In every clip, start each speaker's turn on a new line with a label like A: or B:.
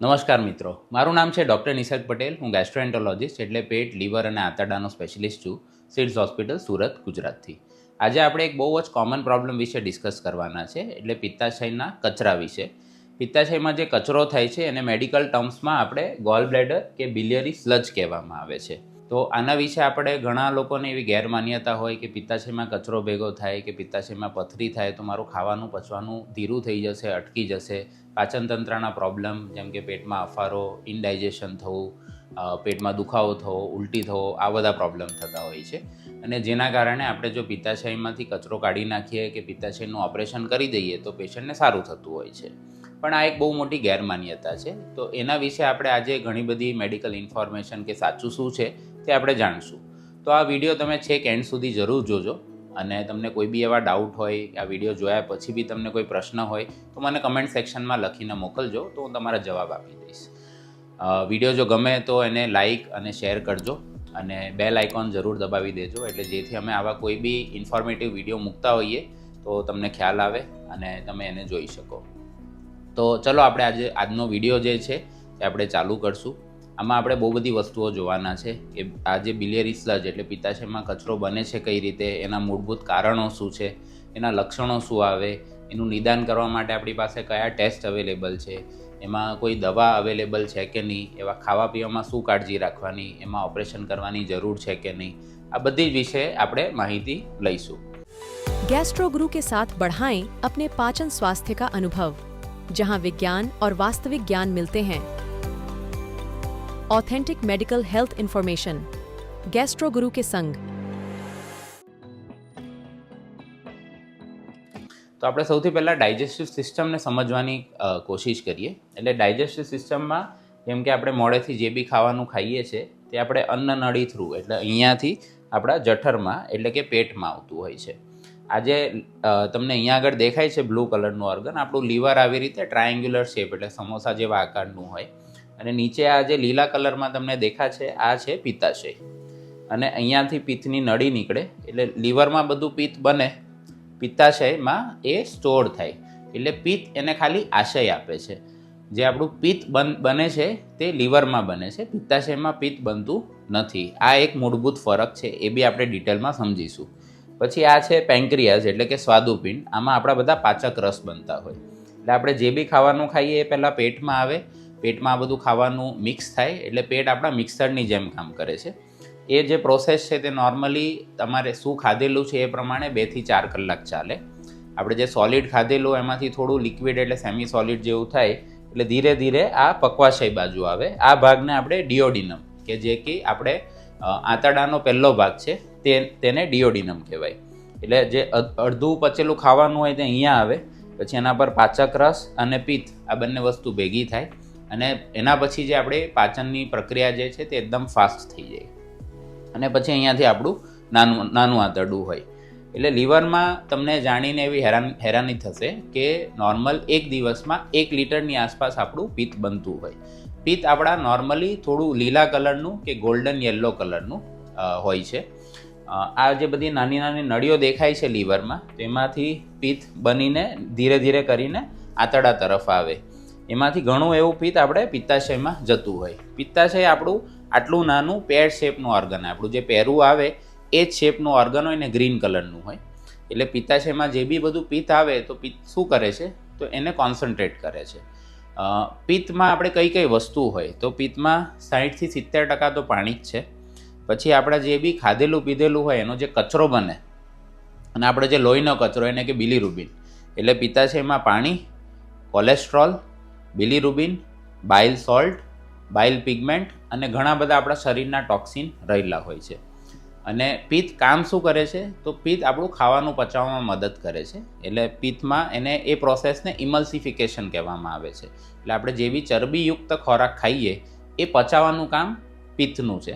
A: નમસ્કાર મિત્રો. મારું નામ છે ડૉક્ટર નિસર્ગ પટેલ. હું ગેસ્ટ્રોએન્ટોલોજિસ્ટ એટલે પેટ, લીવર અને આંતરડાનો સ્પેશિલિસ્ટ છું સિડ્સ હોસ્પિટલ, સુરત, ગુજરાતથી. આજે આપણે એક બહુ જ કોમન પ્રોબ્લેમ વિશે ડિસ્કસ કરવાના છે, એટલે પિત્તાશયના કચરા વિશે. પિત્તાશયમાં જે કચરો થાય છે, એને મેડિકલ ટર્મ્સમાં આપણે ગોલ બ્લેડર કે બિલિયરી સ્લજ કહેવામાં આવે છે. તો આના વિશે આપણે ઘણા લોકોને એવી ગેરમાન્યતા હોય કે પિત્તાશયમાં કચરો ભેગો થાય કે પિત્તાશયમાં પથરી થાય તો મારું ખાવાનું પચવાનું ધીરું થઈ જશે, અટકી જશે. પાચનતંત્રના પ્રોબ્લેમ જેમ કે પેટમાં અફારો ઇનડાઇજેશન થવું પેટમાં દુખાવો થવો, ઉલટી થવો, આ બધા પ્રોબ્લેમ થતા હોય છે. અને જેના કારણે આપણે જો પિત્તાશયમાંથી કચરો કાઢી નાખીએ કે પિત્તાશયનું ઓપરેશન કરી દઈએ તો પેશન્ટને સારું થતું હોય છે. પણ આ એક બહુ મોટી ગેરમાન્યતા છે. તો એના વિશે આપણે આજે ઘણી બધી મેડિકલ ઇન્ફોર્મેશન કે સાચું શું છે તે આપણે જાણીશું. તો આ વીડિયો તમે છેક એન્ડ સુધી જરૂર જોજો અને તમને કોઈ બી એવા ડાઉટ હોય આ વીડિયો જોયા પછી બી તમને કોઈ પ્રશ્ન હોય તો મને કમેન્ટ સેક્શનમાં લખીને મોકલજો, તો હું તમારા જવાબ આપી દઈશ. વીડિયો જો ગમે તો એને લાઇક અને શેર કરજો અને બેલ આઇકોન જરૂર દબાવી દેજો, એટલે જેથી અમે આવા કોઈ બી ઇન્ફોર્મેટિવ વીડિયો મૂકતા હોઈએ તો તમને ખ્યાલ આવે અને તમે એને જોઈ શકો. તો ચલો આપણે આજે, આજનો વીડિયો જે છે તે આપણે ચાલુ કરશું. આમાં આપણે બહુ બધી વસ્તુઓ જોવાના છે કે આ જે બિલિયરી સ્લજ એટલે પિત્તાશયમાં કચરો બને છે કઈ રીતે એના મૂળભૂત કારણો શું છે એના લક્ષણો શું આવે એનું નિદાન કરવા માટે આપણી પાસે કયા ટેસ્ટ અવેલેબલ છે એમાં કોઈ દવા અવેલેબલ છે કે નહીં એવા ખાવા પીવામાં શું કાળજી રાખવાની એમાં ઓપરેશન કરવાની જરૂર છે કે નહીં આ બધી જ વિશે આપણે માહિતી લઈશું
B: गैस्ट्रो गुरु के साथ बढ़ाएं अपने पाचन स्वास्थ्य का अनुभव जहां विज्ञान और वास्तविक ज्ञान मिलते हैं authentic medical health information gastro guru के संग
A: તો આપણે સૌથી પહેલાં ડાયજેસ્ટિવ સિસ્ટમને સમજવાની અ, કોશિશ કરીએ એટલે ડાયજેસ્ટિવ સિસ્ટમમાં જેમ કે આપણે મોડેથી જે બી ખાવાનું ખાઈએ છીએ તે આપણે અન્ન નળી થ્રુ એટલે અહીંયાથી આપણા જઠરમાં એટલે કે પેટમાં આવતું હોય છે આજે અ, તમને અહીંયા આગળ દેખાય છે બ્લુ કલરનું ઓર્ગન આપણું લીવર આવી રીતે ટ્રાયેન્ગ્યુલર શેપ એટલે સમોસા જેવા આકારનું હોય અને નીચે આ જે લીલા કલરમાં તમને દેખા છે, આ છે પિત્તાશય. અને અહીંયાથી પિત્તની નળી નીકળે, એટલે લીવરમાં બધું પિત્ત બને, પિત્તાશયમાં એ સ્ટોર થાય. એટલે પિત્ત એને ખાલી આશય આપે છે. જે આપણું પિત્ત બન, બને છે, તે લીવરમાં બને છે. પિત્તાશયમાં પિત્ત બનતું નથી. આ એક મૂળભૂત ફરક છે, એ બી આપણે ડિટેલમાં સમજીશું. પછી આ છે પેન્ક્રિયાઝ, એટલે કે સ્વાદુપિંડ. આમાં આપણા બધા પાચક રસ બનતા હોય. એટલે આપણે જે બી ખાવાનું ખાઈએ એ પહેલાં પેટમાં આવે પેટમાં આ બધું ખાવાનું મિક્સ થાય એટલે પેટ આપણા મિક્સરની જેમ કામ કરે છે. એ જે પ્રોસેસ છે તે નોર્મલી તમારે શું ખાધેલું છે એ પ્રમાણે બેથી ચાર કલાક ચાલે. આપણે જે સોલિડ ખાધેલું એમાંથી થોડું લિક્વિડ એટલે સેમી સોલિડ જેવું થાય એટલે ધીરે ધીરે આ પકવાશય બાજુ આવે. આ ભાગને આપણે ડિયોડિનમ કે જે કે આપણે આંતરડાનો પહેલો ભાગ છે તે, તેને ડિયોડિનમ કહેવાય. એટલે જે અડધું પચેલું ખાવાનું હોય તે અહીંયા આવે, પછી એના પર પાચક રસ અને પિત્ત આ બંને વસ્તુ ભેગી થાય. અને એના પછી જે આપણે પાચનની પ્રક્રિયા જે છે તે એકદમ ફાસ્ટ થઈ જાય. અને પછી અહીંયાથી આપણું નાનું નાનું આંતરડું હોય. એટલે લીવરમાં તમને જાણીને એવી હેરાન, હેરાની થશે કે નોર્મલ એક દિવસમાં એક લીટરની આસપાસ આપણું પિત્ત બનતું હોય. પિત્ત આપણા નોર્મલી થોડું લીલા કલરનું કે ગોલ્ડન યલો કલરનું હોય છે. આ જે બધી નાની નાની નળીઓ દેખાય છે લીવરમાં, તેમાંથી પિત્ત બનીને ધીરે ધીરે કરીને આંતરડા તરફ આવે. એમાંથી ઘણું એવું પિત્ત આપણે પિત્તાશયમાં જતું હોય. પિત્તાશય આપણું આટલું નાનું પેર શેપનું ઓર્ગન આપણું જે પહેરું આવે એ જ શેપનું ઓર્ગન હોય ને ગ્રીન કલરનું હોય. એટલે પિત્તાશયમાં જે બી બધું પિત્ત આવે તો પિત્ત શું કરે છે? તો એને કોન્સન્ટ્રેટ કરે છે. પિત્તમાં આપણે કઈ કઈ વસ્તુ હોય? તો પિત્તમાં સાહીઠથી સિત્તેર ટકા તો પાણી જ છે. પછી આપણે જે બી ખાધેલું પીધેલું હોય, એનો જે કચરો બને અને આપણે જે લોહીનો કચરો, એને કે બિલીરુબિન. એટલે પિત્તાશયમાં પાણી cholesterol bilirubin bile salt bile pigment અને ઘણા બધા આપણા શરીરના ટોક્સિન રહેલા હોય છે. અને પિત્ત કામ શું કરે છે? તો પિત્ત આપણું ખાવાનું પચાવવામાં મદદ કરે છે. એટલે પિત્તમાં એને એ પ્રોસેસને ઇમલ્સિફિકેશન કહેવામાં આવે છે. એટલે આપણે જે બી ચરબીયુક્ત ખોરાક ખાઈએ, એ પચાવવાનું કામ પિત્તનું છે.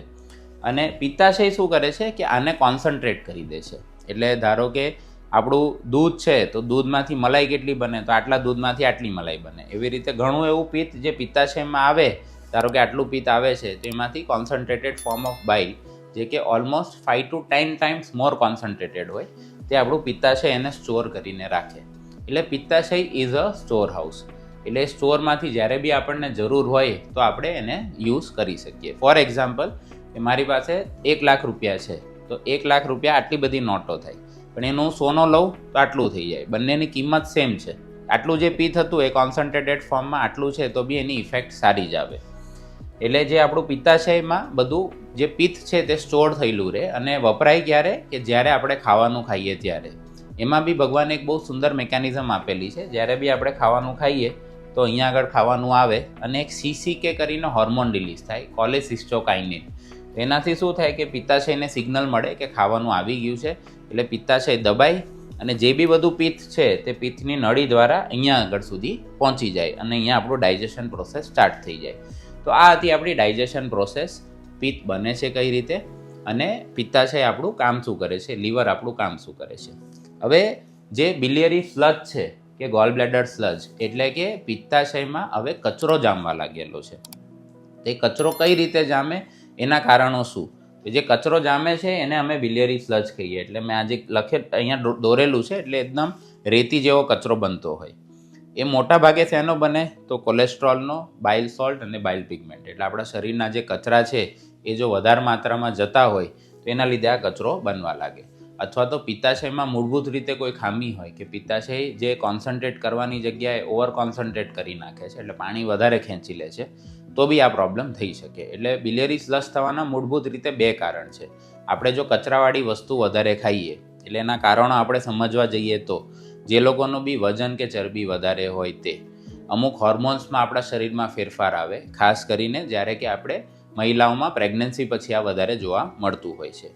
A: અને પિત્તાશય શું કરે છે? કે આને કોન્સન્ટ્રેટ કરી દે છે. એટલે ધારો કે આપણું દૂધ છે તો દૂધમાંથી મલાઈ કેટલી બને? તો આટલા દૂધમાંથી આટલી મલાઈ બને. એવી રીતે ઘણું એવું પિત્ત જે પિત્તાશયમાં આવે, ધારો કે આટલું પિત્ત આવે છે, તો એમાંથી કોન્સન્ટ્રેટેડ ફોર્મ ઓફ બાઇલ જે કે almost five to ten times more concentrated હોય, તે આપણું પિત્તાશય એને સ્ટોર કરીને રાખે. એટલે પિત્તાશય ઇઝ અ સ્ટોર હાઉસ એટલે સ્ટોરમાંથી જ્યારે બી આપણને જરૂર હોય, તો આપણે એને યુઝ કરી શકીએ. ફોર એક્ઝામ્પલ કે મારી પાસે એક લાખ રૂપિયા છે, તો એક લાખ રૂપિયા આટલી બધી નોટો થાય. પણ એનું સોનો લઉં તો આટલું થઈ જાય. બંનેની કિંમત સેમ છે. આટલું જે પિત્ત હતું એ કોન્સન્ટ્રેટેડ ફોર્મમાં આટલું છે, તો બી એની ઇફેક્ટ સારી જ આવે. એટલે જે આપણું પિત્તાશયમાં બધું જે પિત્ત છે તે સ્ટોર થયેલું રહે અને વપરાય ક્યારે? કે જ્યારે આપણે ખાવાનું ખાઈએ ત્યારે. એમાં બી ભગવાને એક બહુ સુંદર મિકેનિઝમ આપેલી છે. જ્યારે બી આપણે ખાવાનું ખાઈએ, તો અહીંયા આગળ ખાવાનું આવે અને એક સીસીકે કરીને હોર્મોન રિલીઝ થાય કોલેસિસ્ટોકાઇનિન એનાથી શું થાય કે પિત્તાશયને સિગ્નલ મળે કે ખાવાનું આવી ગયું છે, એટલે પિત્તાશય દબાઈ અને જે બી બધું પિત્ત છે તે પિત્તની નળી દ્વારા અહીંયા આગળ સુધી પહોંચી જાય અને અહીંયા આપણું ડાયજેશન પ્રોસેસ સ્ટાર્ટ થઈ જાય. તો આ હતી આપણી ડાયજેશન પ્રોસેસ, પિત્ત બને છે કઈ રીતે અને પિત્તાશય આપણું કામ શું કરે છે, લીવર આપણું કામ શું કરે છે. હવે જે બિલિયરી સ્લજ છે, કે ગોલ બ્લેડર સ્લજ, એટલે કે પિત્તાશયમાં હવે કચરો જામવા લાગેલો છે. તે કચરો કઈ રીતે જામે એના કારણો શું? કે જે કચરો જામે છે એને અમે બિલિયરી સ્લજ કહીએ. એટલે મેં આજે લખે અહીંયા દોરેલું છે, એટલે એકદમ રેતી જેવો કચરો બનતો હોય. એ મોટા ભાગે શેનો બને? તો કોલેસ્ટ્રોલનો, બાઇલ સોલ્ટ અને બાઇલ પિગમેન્ટ. એટલે આપણા શરીરના જે કચરા છે, એ જો વધારે માત્રામાં જતા હોય, તો એના લીધે આ કચરો બનવા લાગે. અથવા તો પિત્તાશયમાં મૂળભૂત રીતે કોઈ ખામી હોય, કે પિત્તાશય જે કોન્સન્ટ્રેટ કરવાની જગ્યાએ ઓવર કોન્સન્ટ્રેટ કરી નાખે છે, એટલે પાણી વધારે ખેંચી લે છે તો બી આ પ્રોબ્લેમ થઈ શકે. એટલે બિલિયરી સ્લશ થવાના મૂળભૂત રીતે બે કારણ છે. આપણે જો કચરાવાળી વસ્તુ વધારે ખાઈએ, એટલે એના કારણો આપણે સમજવા જઈએ તો, જે લોકોનું બી વજન કે ચરબી વધારે હોય તે, અમુક હોર્મોન્સમાં આપણા શરીરમાં ફેરફાર આવે, ખાસ કરીને જ્યારે કે આપણે મહિલાઓમાં પ્રેગ્નન્સી પછી આ વધારે જોવા મળતું હોય છે.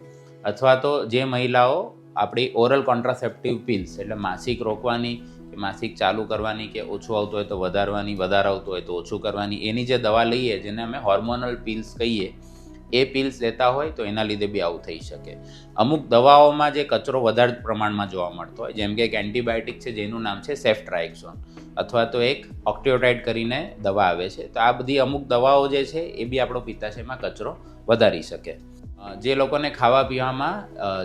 A: અથવા તો જે મહિલાઓ આપણી ઓરલ કોન્ટ્રાસેપ્ટિવ પિલ્સ એટલે માસિક રોકવાની માસિક ચાલુ કરવાની કે ઓછું આવતું હોય તો વધારવાની, વધારે આવતું હોય તો ઓછું કરવાની, એની જે દવા લઈએ, જેને અમે હોર્મોનલ પિલ્સ કહીએ, એ પિલ્સ લેતા હોય તો એના લીધે બી આવું થઈ શકે. અમુક દવાઓમાં જે કચરો વધારે પ્રમાણમાં જોવા મળતો હોય, જેમ કે એક એન્ટીબાયોટિક છે, જેનું નામ છે સેફ્ટ્રાઇક્સોન અથવા તો એક ઓક્ટિયોટાઇડ કરીને દવા આવે છે, તો આ બધી અમુક દવાઓ જે છે, એ બી આપણો પિત્તાશયમાં કચરો વધારી શકે. જે લોકોને ખાવા પીવામાં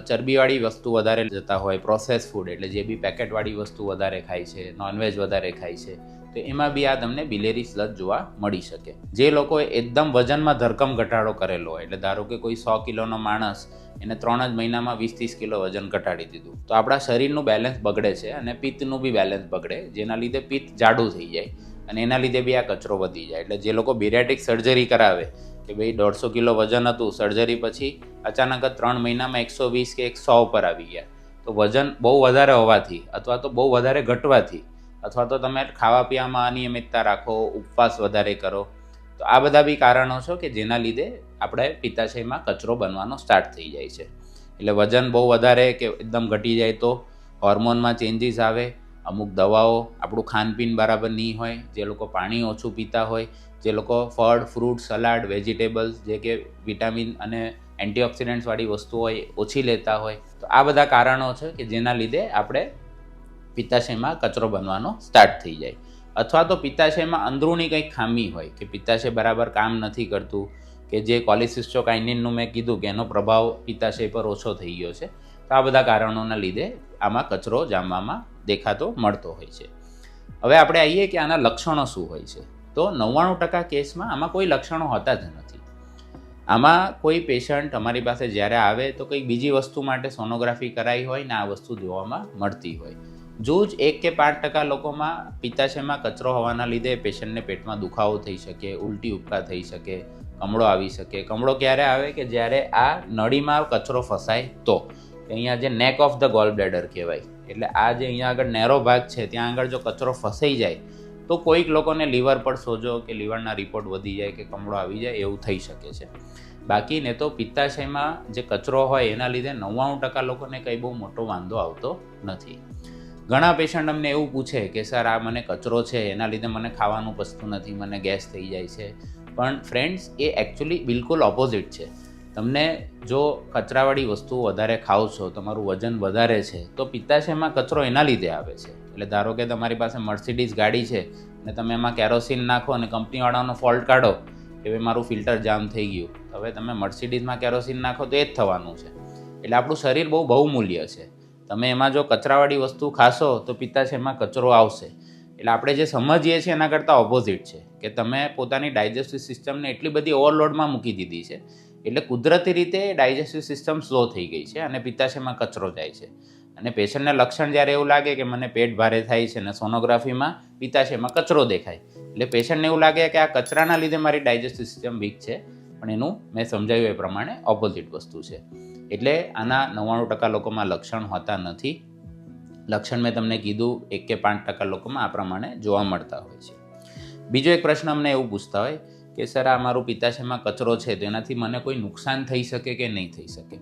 A: ચરબીવાળી વસ્તુ વધારે જતા હોય પ્રોસેસ ફૂડ એટલે જે બી પેકેટવાળી વસ્તુ વધારે ખાય છે નોનવેજ વધારે ખાય છે, તો એમાં બી આ તમને બિલેરી સ્લજ જોવા મળી શકે. જે લોકોએ એકદમ વજનમાં ધરકમ ઘટાડો કરેલો હોય, એટલે ધારો કે કોઈ સો કિલોનો માણસ એને ત્રણ જ મહિનામાં વીસ ત્રીસ કિલો વજન ઘટાડી દીધું. તો આપણા શરીરનું બેલેન્સ બગડે છે અને પિત્તનું બી બેલેન્સ બગડે, જેના લીધે પિત્ત જાડું થઈ જાય અને એના લીધે બી આ કચરો વધી જાય. એટલે જે લોકો બિરેટિક સર્જરી કરાવે કે ભાઈ દોઢસો કિલો વજન હતું સર્જરી પછી અચાનક જ ત્રણ મહિનામાં એકસો વીસ કે એકસો ઉપર આવી ગયા. તો વજન બહુ વધારે હોવાથી અથવા તો બહુ વધારે ઘટવાથી અથવા તો તમે ખાવા પીવામાં અનિયમિતતા રાખો, ઉપવાસ વધારે કરો, તો આ બધા બી કારણો છે કે જેના લીધે આપણે પિત્તાશયમાં કચરો બનવાનો સ્ટાર્ટ થઈ જાય છે. એટલે વજન બહુ વધારે કે એકદમ ઘટી જાય તો હોર્મોનમાં ચેન્જીસ આવે અમુક દવાઓ આપણું ખાનપીન બરાબર નહીં હોય, જે લોકો પાણી ઓછું પીતા હોય, જે લોકો ફળ, ફ્રૂટ, સલાડ, વેજીટેબલ્સ, જે કે વિટામિન અને એન્ટીઓક્સિડન્ટ્સવાળી વસ્તુ હોય, ઓછી લેતા હોય. તો આ બધા કારણો છે કે જેના લીધે આપણે પિત્તાશયમાં કચરો બનવાનો સ્ટાર્ટ થઈ જાય. અથવા તો પિત્તાશયમાં અંદરૂની કંઈક ખામી હોય, કે પિત્તાશય બરાબર કામ નથી કરતું, કે જે કોલિસિસ્ટોકાઇનિનનું મેં કીધું કે એનો પ્રભાવ પિત્તાશય પર ઓછો થઈ ગયો છે. તો આ બધા કારણોના લીધે આમાં કચરો જામવામાં દેખાતો મળતો હોય છે. હવે આપણે આવીએ કે આના લક્ષણો શું હોય છે. તો નવ્વાણું ટકા કેસમાં આમાં કોઈ લક્ષણો હોતા જ નથી. આમાં કોઈ પેશન્ટ અમારી પાસે જ્યારે આવે તો કંઈક બીજી વસ્તુ માટે સોનોગ્રાફી કરાવી હોય ને આ વસ્તુ જોવામાં મળતી હોય. જો જ એક કે પાંચ ટકા લોકોમાં પિત્તાશયમાં કચરો હોવાના લીધે પેશન્ટને પેટમાં દુખાવો થઈ શકે, ઉલટી ઉપકા થઈ શકે, કમળો આવી શકે. કમળો ક્યારે આવે કે જ્યારે આ નળીમાં કચરો ફસાય તો? અહીંયા જે નેક ઓફ ધ ગોલ બ્લેડર કહેવાય. એટલે આ જે અહીંયા આગળ નેરો ભાગ છે, ત્યાં આગળ જો કચરો ફસાઈ જાય, તો કોઈક લોકોને લીવર પર સોજો કે લીવરના રિપોર્ટ વધી જાય કે કમળો આવી જાય એવું થઈ શકે છે. બાકી ને તો પિત્તાશયમાં જે કચરો હોય એના લીધે નવ્વાણું ટકા લોકોને કંઈ બહુ મોટો વાંધો આવતો નથી. ઘણા પેશન્ટ અમને એવું પૂછે કે, સર, આ મને કચરો છે, એના લીધે મને ખાવાનું પસતું નથી, મને ગેસ થઈ જાય છે. પણ ફ્રેન્ડ્સ એ એકચ્યુઅલી બિલકુલ ઓપોઝિટ છે. તમને જો કચરાવાળી વસ્તુ વધારે ખાઓ છો, તમારું વજન વધારે છે, તો પિત્તાશયમાં કચરો એના લીધે આવે છે. એટલે ધારો કે તમારી પાસે મર્સિડીઝ ગાડી છે અને તમે એમાં કેરોસીન નાખો અને કંપનીવાળાનો ફોલ્ટ કાઢો કે ભાઈ મારું ફિલ્ટર જામ થઈ ગયું. હવે તમે મર્સિડીઝમાં કેરોસીન નાખો તો એ જ થવાનું છે. એટલે આપણું શરીર બહુ બહુમૂલ્ય છે. તમે એમાં જો કચરાવાળી વસ્તુ ખાશો તો પિત્તાશયમાં કચરો આવશે. એટલે આપણે જે સમજીએ છીએ એના કરતાં ઓપોઝિટ છે. કે તમે પોતાની ડાયજેસ્ટિવ સિસ્ટમને એટલી બધી ઓવરલોડમાં મૂકી દીધી છે એટલે કુદરતી રીતે ડાયજેસ્ટિવ સિસ્ટમ સ્લો થઈ ગઈ છે અને પિત્તાશયમાં કચરો જાય છે. અને પેશન્ટને લક્ષણ જ્યારે એવું લાગે કે મને પેટ ભારે થાય છે અને સોનોગ્રાફીમાં પિત્તાશયમાં કચરો દેખાય, એટલે પેશન્ટને એવું લાગે કે આ કચરાના લીધે મારી ડાયજેસ્ટિવ સિસ્ટમ વીક છે, પણ એનું મેં સમજાવ્યું એ પ્રમાણે ઓપોઝિટ વસ્તુ છે. એટલે આના નવ્વાણું ટકા લોકોમાં લક્ષણ હોતા નથી. લક્ષણ મેં તમને કીધું, એક કે પાંચ ટકા લોકોમાં આ પ્રમાણે જોવા મળતા હોય છે. બીજો એક પ્રશ્ન અમને એવું પૂછતા હોય કે સર, આ મારું પિત્તાશયમાં કચરો છે, તો એનાથી મને કોઈ નુકસાન થઈ શકે કે નહીં થઈ શકે?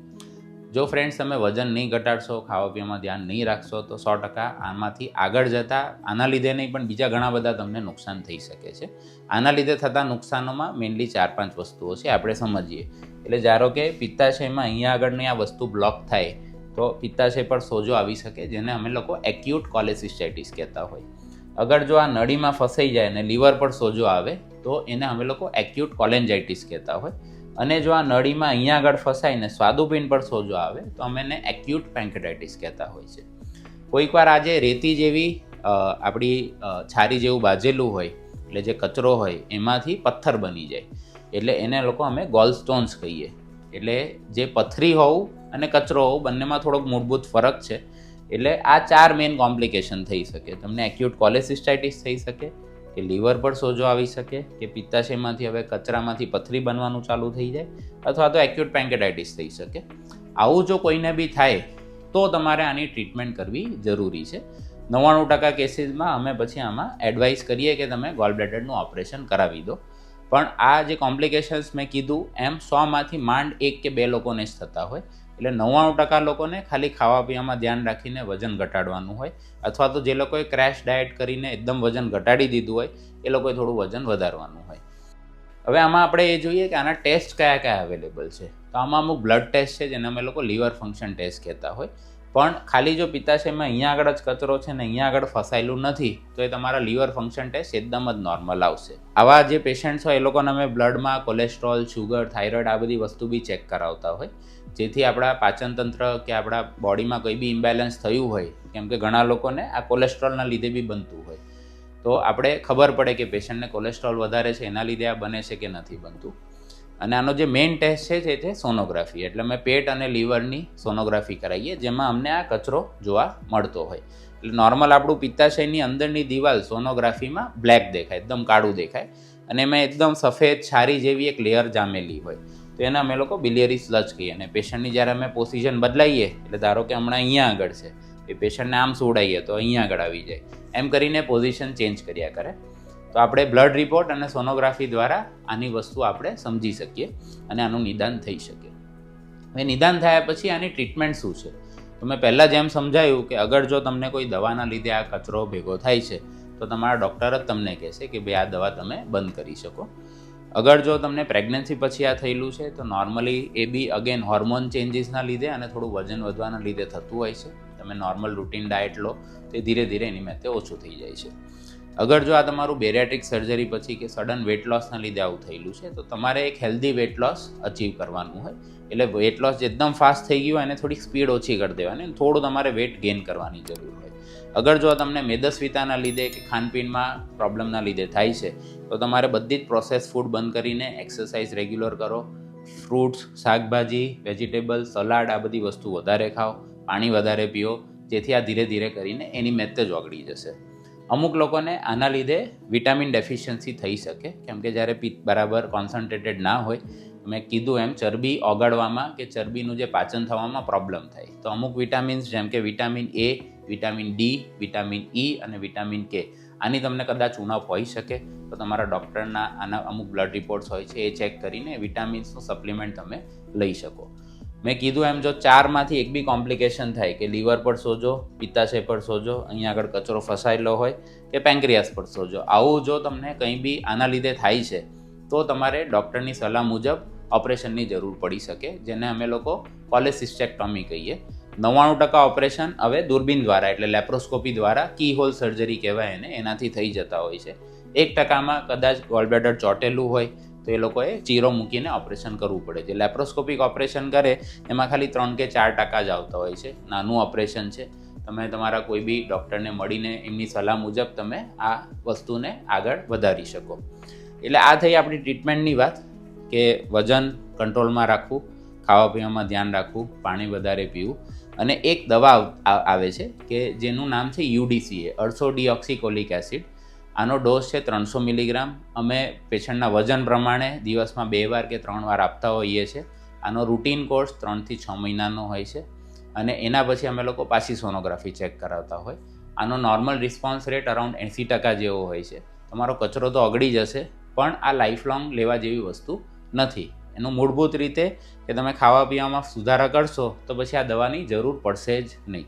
A: જો ફ્રેન્ડ્સ તમે વજન નહીં ઘટાડશો, ખાવા પીવામાં ધ્યાન નહીં રાખશો, તો સો ટકા આમાંથી આગળ જતાં, આના લીધે નહીં, પણ બીજા ઘણા બધા તમને નુકસાન થઈ શકે છે. આના લીધે થતા નુકસાનોમાં મેઇનલી ચાર પાંચ વસ્તુઓ છે, આપણે સમજીએ. એટલે ધારો કે પિત્તાશયમાં અહીંયા આગળની આ વસ્તુ બ્લોક થાય, તો પિત્તાશય પર સોજો આવી શકે, જેને અમે લોકો એક્યુટ કોલેસિસ્ટાઇટિસ કહેતા હોય. અગર જો આ નળીમાં ફસાઈ જાય અને લીવર પર સોજો આવે તો એને અમે લોકો એક્યુટ કોલેન્જાઇટિસ કહેતા હોય. અને જો આ નળીમાં અહીંયા આગળ ફસાઈને સ્વાદુપિંડ પર સોજો આવે, તો અમે એને એક્યુટ પેન્કેટાઇટિસ કહેતા હોય છે. કોઈક વાર આજે રેતી જેવી આપણી છારી જેવું બાજેલું હોય, એટલે જે કચરો હોય, એમાંથી પથ્થર બની જાય. એટલે એને લોકો અમે ગોલ સ્ટોન્સ કહીએ. એટલે જે પથરી હોવું અને કચરો હોવું બંનેમાં થોડોક મૂળભૂત ફરક છે. એટલે આ ચાર મેઇન કોમ્પ્લિકેશન થઈ શકે. તમને એક્યુટ કોલેસિસ્ટાઇટિસ થઈ શકે કે લીવર પર સોજો આવી શકે, કે પિત્તાશયમાંથી હવે કચરામાંથી પથરી બનવાનું ચાલુ થઈ જાય, અથવા તો એક્યુટ પેન્કેટાઇટિસ થઈ શકે. આવું જો કોઈને બી થાય, તો તમારે આની ટ્રીટમેન્ટ કરવી જરૂરી છે. નવ્વાણું ટકા કેસીસમાં અમે પછી આમાં એડવાઇસ કરીએ કે તમે ગોલ બ્લેડરનું ઓપરેશન કરાવી દો. પણ આ જે કોમ્પ્લિકેશન્સ મેં કીધું, એમ સોમાંથી માંડ એક કે બે લોકોને જ થતા હોય. એટલે નવ્વાણું ટકા લોકોને ખાલી ખાવા પીવામાં ધ્યાન રાખીને વજન ઘટાડવાનું હોય અથવા તો જે લોકોએ ક્રેશ ડાયટ કરીને એકદમ વજન ઘટાડી દીધું હોય, એ લોકોએ થોડું વજન વધારવાનું હોય. હવે આમાં આપણે એ જોઈએ કે આના ટેસ્ટ કયા કયા અવેલેબલ છે. તો આમાં અમુક બ્લડ ટેસ્ટ છે, જેને અમે લોકો લીવર ફંક્શન ટેસ્ટ કહેતા હોય. પણ ખાલી જો પિત્તાશયમાં અહીંયા આગળ જ કચરો છે ને અહીંયા આગળ ફસાયેલું નથી, તો એ તમારા લીવર ફંક્શન ટેસ્ટ એકદમ જ નોર્મલ આવશે. આવા જે પેશન્ટ્સ હોય, એ લોકોને અમે બ્લડમાં કોલેસ્ટ્રોલ શુગર થાઇરોઇડ આ બધી વસ્તુ બી ચેક કરાવતા હોય. જેથી આપણા પાચનતંત્ર કે આપણા બોડીમાં કોઈ બી ઇમ્બેલેન્સ થયું હોય, કેમ કે ઘણા લોકોને આ કોલેસ્ટ્રોલના લીધે બી બનતું હોય. તો આપણે ખબર પડે કે પેશન્ટને કોલેસ્ટ્રોલ વધારે છે, એના લીધે આ બને છે કે નથી બનતું. અને આનો જે મેઇન ટેસ્ટ છે તે સોનોગ્રાફી એટલે અમે પેટ અને લીવરની સોનોગ્રાફી કરાવીએ જેમાં અમને આ કચરો જોવા મળતો હોય. એટલે નોર્મલ આપણું પિત્તાશયની અંદરની દિવાલ સોનોગ્રાફીમાં બ્લેક દેખાય, એકદમ કાળું દેખાય. અને એમાં એકદમ સફેદ, છારી જેવી એક લેયર જામેલી હોય. તો એને અમે લોકો બિલિયરી સ્લચ કહીએ. અને પેશન્ટની જ્યારે અમે પોઝિશન બદલાઈએ, એટલે ધારો કે હમણાં અહીંયા આગળ છે, એ પેશન્ટને આમ સુવડાવીએ તો અહીંયા આગળ આવી જાય. એમ કરીને પોઝિશન ચેન્જ કર્યા કરે. તો આપણે બ્લડ રિપોર્ટ અને સોનોગ્રાફી દ્વારા આની વસ્તુ આપણે સમજી શકીએ અને આનું નિદાન થઈ શકે. હવે નિદાન થયા પછી આની ટ્રીટમેન્ટ શું છે? તો મેં પહેલાં જેમ સમજાયું કે અગર જો તમને કોઈ દવાના લીધે આ કચરો ભેગો થાય છે, તો તમારા ડૉક્ટર જ તમને કહેશે કે ભાઈ આ દવા તમે બંધ કરી શકો. અગર જો તમને પ્રેગ્નન્સી પછી આ થયેલું છે, તો નોર્મલી એ બી અગેન હોર્મોન ચેન્જીસના લીધે અને થોડું વજન વધવાના લીધે થતું હોય છે. તમે નોર્મલ રૂટીન ડાયટ લો, તે ધીરે ધીરે એની મેં ઓછું થઈ જાય છે. અગર જો આ તમારું બેરિયાટ્રિક સર્જરી પછી કે સડન વેટ લોસના લીધે આવું થયેલું છે, તો તમારે એક હેલ્ધી વેટ લોસ અચીવ કરવાનું હોય. એટલે વેટ લોસ એકદમ ફાસ્ટ થઈ ગયું હોય, એને થોડીક સ્પીડ ઓછી કરી દેવાની થોડું તમારે વેટ ગેઇન કરવાની જરૂર હોય અગર જો તમને મેદસ્વીતાના લીધે કે ખાનપીનમાં પ્રોબ્લેમના લીધે થાય છે, તો તમારે બધી જ પ્રોસેસ ફૂડ બંધ કરીને એક્સરસાઇઝ રેગ્યુલર કરો. ફ્રૂટ્સ શાકભાજી વેજીટેબલ સલાડ આ બધી વસ્તુ વધારે ખાઓ, પાણી વધારે પીઓ, જેથી આ ધીરે ધીરે કરીને એની મેદ જ ઓગળી જશે. અમુક લોકોને આના લીધે વિટામિન ડેફિશિયન્સી થઈ શકે, કેમ કે જ્યારે પિત્ત બરાબર કોન્સન્ટ્રેટેડ ના હોય મેં કીધું એમ ચરબી ઓગાળવામાં કે ચરબીનું જે પાચન થવામાં પ્રોબ્લેમ થાય. તો અમુક વિટામિન્સ જેમ કે vitamin A vitamin D vitamin E અને વિટામિન કે આની તમને કદાચ ઉણપ હોઈ શકે, તો તમારા ડૉક્ટરના આના અમુક બ્લડ રિપોર્ટ્સ હોય છે, એ ચેક કરીને વિટામિન્સનું સપ્લિમેન્ટ તમે લઈ શકો. મેં કીધું એમ જો ચારમાંથી એક બી કોમ્પ્લિકેશન થાય કે લીવર પર સોજો, પિત્તાશય પર સોજો, અહીંયા આગળ કચરો ફસાયેલો હોય કે પેન્ક્રિયાસ પર સોજો, આવું જો તમને કંઈ બી આના લીધે થાય છે, તો તમારે ડૉક્ટરની સલાહ મુજબ ઓપરેશનની જરૂર પડી શકે, જેને અમે લોકો પોલિસિસ્ટેક્ટોમી કહીએ. નવ્વાણું ટકા ઓપરેશન હવે દૂરબીન દ્વારા એટલે લેપ્રોસ્કોપી દ્વારા કી હોલ સર્જરી કહેવાય એને, એનાથી થઈ જતા હોય છે. એક ટકામાં કદાચ ગોલબ્લેડર ચોટેલું હોય તો એ લોકોએ ચીરો મૂકીને ઓપરેશન કરવું પડે છે. લેપ્રોસ્કોપિક ઓપરેશન કરે એમાં ખાલી ત્રણ કે ચાર ટકા જ આવતા હોય છે. નાનું ઓપરેશન છે. તમે તમારા કોઈ બી ડૉક્ટરને મળીને એમની સલાહ મુજબ તમે આ વસ્તુને આગળ વધારી શકો. એટલે આ થઈ આપણી ટ્રીટમેન્ટની વાત કે વજન કંટ્રોલમાં રાખવું ખાવા પીવામાં ધ્યાન રાખવું, પાણી વધારે પીવું. અને એક દવા આવે છે કે જેનું નામ છે યુડીસીએ અડસો ડીઓક્સિકોલિક એસિડ. આનો ડોઝ છે ત્રણસો મિલીગ્રામ. અમે પેશન્ટના વજન પ્રમાણે દિવસમાં બે વાર કે ત્રણ વાર આપતા હોઈએ છીએ આનો રૂટીન કોર્સ ત્રણથી છ મહિનાનો હોય છે. અને એના પછી અમે લોકો પાછી સોનોગ્રાફી ચેક કરાવતા હોય. આનો નોર્મલ રિસ્પોન્સ રેટ અરાઉન્ડ એંસી ટકા જેવો હોય છે. તમારો કચરો તો અગડી જશે, પણ આ લાઈફ લોંગ લેવા જેવી વસ્તુ નથી. એનું મૂળભૂત રીતે કે તમે ખાવા પીવામાં સુધારા કરશો તો પછી આ દવાની જરૂર પડશે જ નહીં.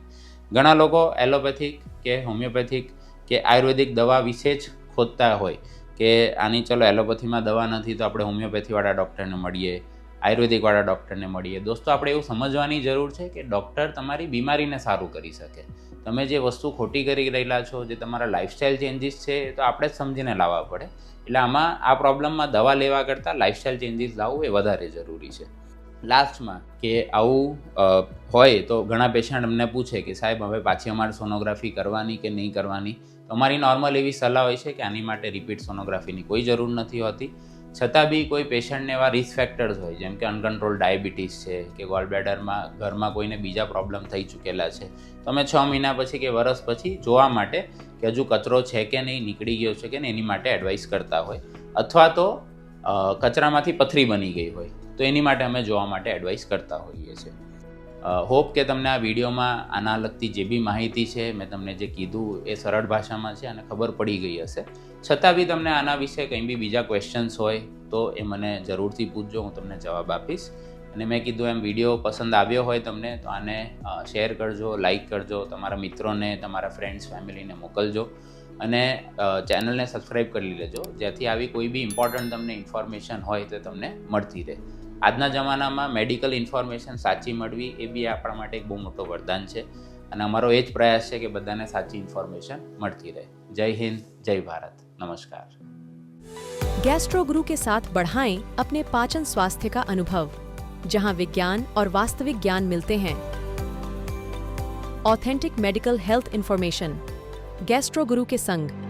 A: ઘણા લોકો એલોપેથિક કે હોમિયોપેથિક કે આયુર્વેદિક દવા વિશે જ ખોદતા હોય કે આની ચલો એલોપેથીમાં દવા નથી તો આપણે હોમિયોપેથીવાળા ડૉક્ટરને મળીએ, આયુર્વેદિકવાળા ડૉક્ટરને મળીએ. દોસ્તો, આપણે એવું સમજવાની જરૂર છે કે ડૉક્ટર તમારી બીમારીને સારું કરી શકે. તમે જે વસ્તુ ખોટી કરી રહેલા છો, જે તમારા લાઇફસ્ટાઇલ ચેન્જીસ છે, એ તો આપણે જ સમજીને લાવવા પડે. એટલે આમાં આ પ્રોબ્લેમમાં દવા લેવા કરતાં લાઇફસ્ટાઇલ ચેન્જીસ લાવવું એ વધારે જરૂરી છે. લાસ્ટમાં કે આવું હોય તો ઘણા પેશન્ટ અમને પૂછે કે સાહેબ, હવે પાછી અમારે સોનોગ્રાફી કરવાની કે નહીં કરવાની? તો અમારી નોર્મલ એવી સલાહ હોય છે કે આની માટે રિપીટ સોનોગ્રાફીની કોઈ જરૂર નથી હોતી. છતાં બી કોઈ પેશન્ટને એવા રિસ્ક ફેક્ટર્સ હોય, જેમ કે અનકન્ટ્રોલ ડાયાબિટીસ છે, કે ગોલબ્લેડરમાં ઘરમાં કોઈને બીજા પ્રોબ્લેમ થઈ ચૂકેલા છે. તો અમે છ મહિના પછી કે વરસ પછી જોવા માટે કે હજુ કચરો છે કે નહીં, નીકળી ગયો છે કે નહીં, એની માટે એડવાઇસ કરતા હોય. અથવા તો કચરામાંથી પથરી બની ગઈ હોય. તો એની માટે અમે જોવા માટે એડવાઇસ કરતા હોઈએ છીએ. હોપ કે તમને આ વિડીયોમાં આના લગતી જે બી માહિતી છે, મેં તમને જે કીધું એ સરળ ભાષામાં છે અને ખબર પડી ગઈ હશે. છતાં બી તમને આના વિશે કંઈ બી બીજા ક્વેશ્ચન્સ હોય તો એ મને જરૂરથી પૂછજો, હું તમને જવાબ આપીશ. અને મેં કીધું એમ વીડિયો પસંદ આવ્યો હોય તમને તો આને શેર કરજો લાઈક કરજો, તમારા મિત્રોને, તમારા ફ્રેન્ડ્સ ફેમિલીને મોકલજો. અને ચેનલને સબસ્ક્રાઈબ કરી લેજો, જેથી આવી કોઈ બી ઇમ્પોર્ટન્ટ તમને ઇન્ફોર્મેશન હોય તો તમને મળતી રહે. આજના જમાનામાં મેડિકલ ઇન્ફોર્મેશન સાચી મળવી એ બી આપણા માટે એક બહુ મોટો વરદાન છે અને અમારો એ જ પ્રયાસ છે કે બધાને સાચી ઇન્ફોર્મેશન મળતી રહે જય હિન્દ જય ભારત नमस्कार
B: गैस्ट्रो गुरु के साथ बढ़ाएं अपने पाचन स्वास्थ्य का अनुभव जहां विज्ञान और वास्तविक ज्ञान मिलते हैं authentic medical health information gastro guru के संग